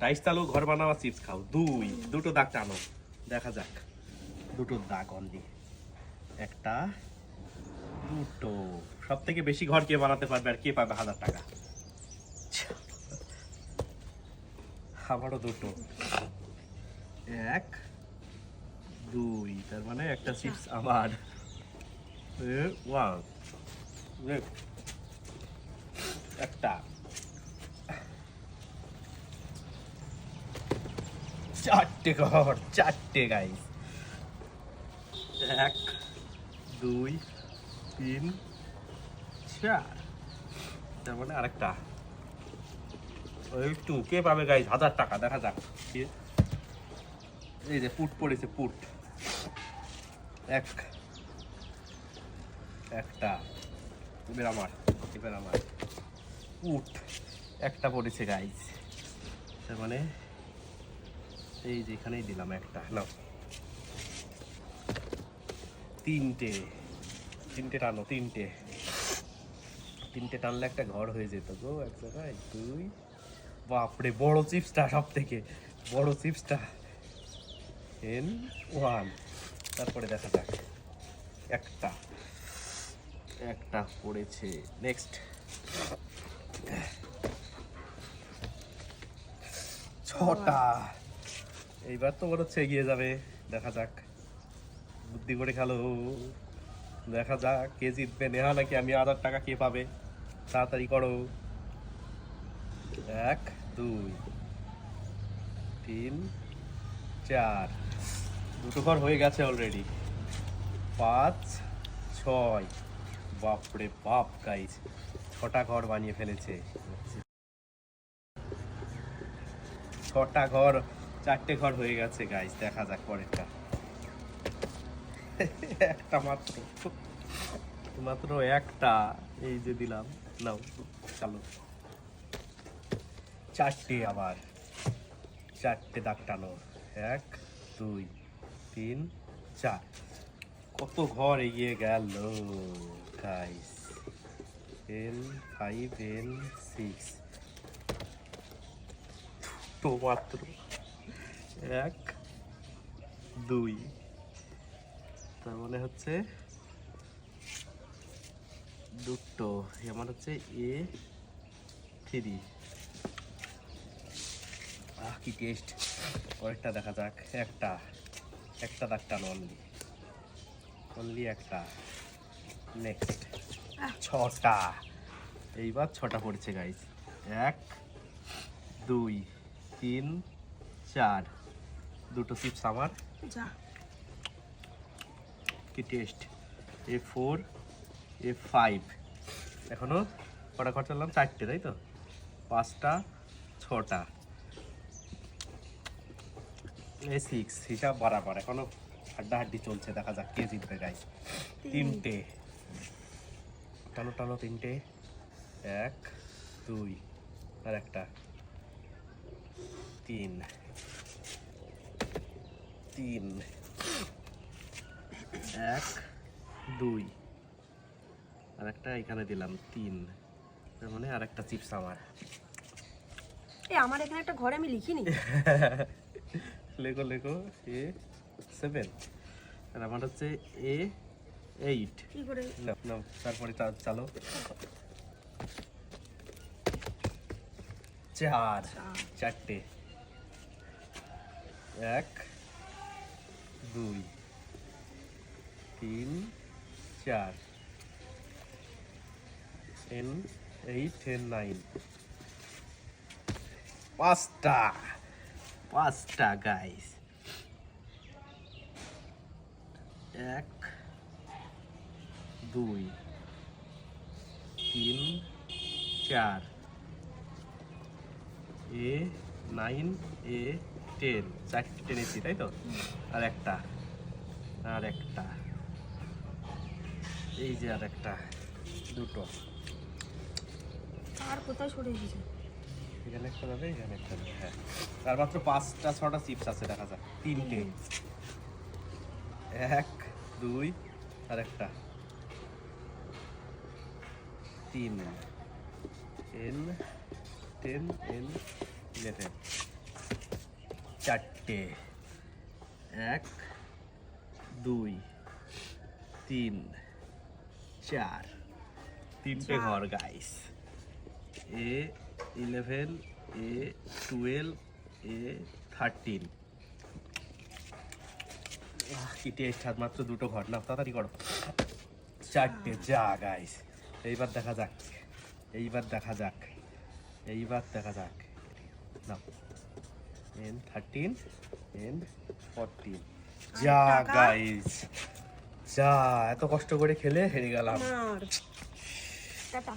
টাইস চালু, ঘর বানাওয়া চিপস খাও। দুই, দুটো দাগ টানো। দেখা যাক। দুটো দাগ অনলি একটা, দুটো। সব থেকে বেশি ঘর কে বানাতে পারবে আর কে পাবে হাজার টাকা? আবারও দুটো। এক, দুই। তার মানে একটা চিপস আমার। একটা। চারটে ঘর, চারটে গাই এক, দুই, তিন, চার। তার মানে আরেকটা। ওই টু কে পাবে গাইজ হাজার টাকা, দেখা যাক? এই যে পুট পড়েছে, পুট। এক। একটা। এবার আমার এবার আমার। পুট। একটা পড়েছে গাইজ তার মানে এই যে এখানেই দিলাম একটা, নাও। তিনটে তিনটে টানো, তিনটে। তিনটে টানলে একটা ঘর হয়ে যেত গো, এক জায়গায়, দুই। বাপরে, বড় চিপসটা সব থেকে বড় চিপসটা। এন ওয়ান তারপরে দেখা যাক, একটা একটা পড়েছে। নেক্সট ছটা। এইবার তো মনে হচ্ছে এগিয়ে যাবে। দেখা যাক। বুদ্ধি করে খেলো। দেখা যাক কে জিতবে। নেহা নাকি আমি হাজার টাকা কে পাবে? তাড়াতাড়ি করো। এক, দুই, তিন, চার। দুটো ঘর হয়ে গেছে অলরেডি পাঁচ, ছয়। বাপরে বাপ গাইজ ছটা ঘর বানিয়ে ফেলেছে। ছটা ঘর চারটে ঘর হয়ে গেছে গাইজ দেখা যাক পরেরটা। একটা মাত্র। মাত্র একটা, এই যে দিলাম। নাও, চালো। চারটে আবার। চারটে দাগ টানো। এক, দুই, তিন, চার। কত ঘর এগিয়ে গেল guys N five N six তো মাত্র। এক, দুই। তার মানে হচ্ছে দুটো। আমার হচ্ছে এ থ্রি। আহ, কি টেস্ট পরেরটা দেখা যাক। একটা। একটা দাগটা অনলি অনলি একটা। নেক্সট ছটা। এইবার ছটা পড়ছে গাইস এক, দুই, তিন, চার। দুটো চিপস আমার। যা। কি test A four A five এখনও কটা খরচা করলাম? চারটে তাই তো? পাঁচটা ছটা। এ সিক্স হিসাব বরাবর। এখনও হাড্ডাহাড্ডি চলছে দেখা যাক কে জিতবে গাই তিনটে। টানো টানো তিনটে। এক দুই আর একটা। তিন। তিন। এক দুই। আর একটা এখানে দিলাম তিন। তার মানে আর একটা চিপস আমার। এ আমার এখানে একটা ঘরে আমি লিখিনি। লেখো লেখো। এ সেভেন আর আমার হচ্ছে এ এইট কি করে? তারপরে চালো। চার। চারটে। এক দুই, তিন, চার। এন এইট টেন নাইন পাঁচটা। পাঁচটা গাইস এক, দুই, তিন, চার। এ নাইন এ টেন চারটে টেনেছি তাই তো? আর একটা আর একটা। এই যে আর একটা দুটো। আর কোথায় সরে এসেছে এখানে একটা যাবে এখানে একটা যাবে হ্যাঁ। আর মাত্র পাঁচটা ছটা চিপস আছে দেখা যাক। তিনটে। এক দুই আর একটা। তিন। এন টেন এন ইলেভেন চারটে। এক দুই তিন চার। তিনটে ঘর guys A eleven A twelve A thirteen কি টেস্ট হাত মাত্র দুটো ঘর। না তাড়াতাড়ি করো। চারটে যা গাইস এইবার দেখা যাক। এইবার দেখা যাক। এইবার দেখা যাক। নাও। এন থার্টিন এন ফোরটিন যা? গাইস যা এত কষ্ট করে খেলে হেরে গেলাম। টাটা।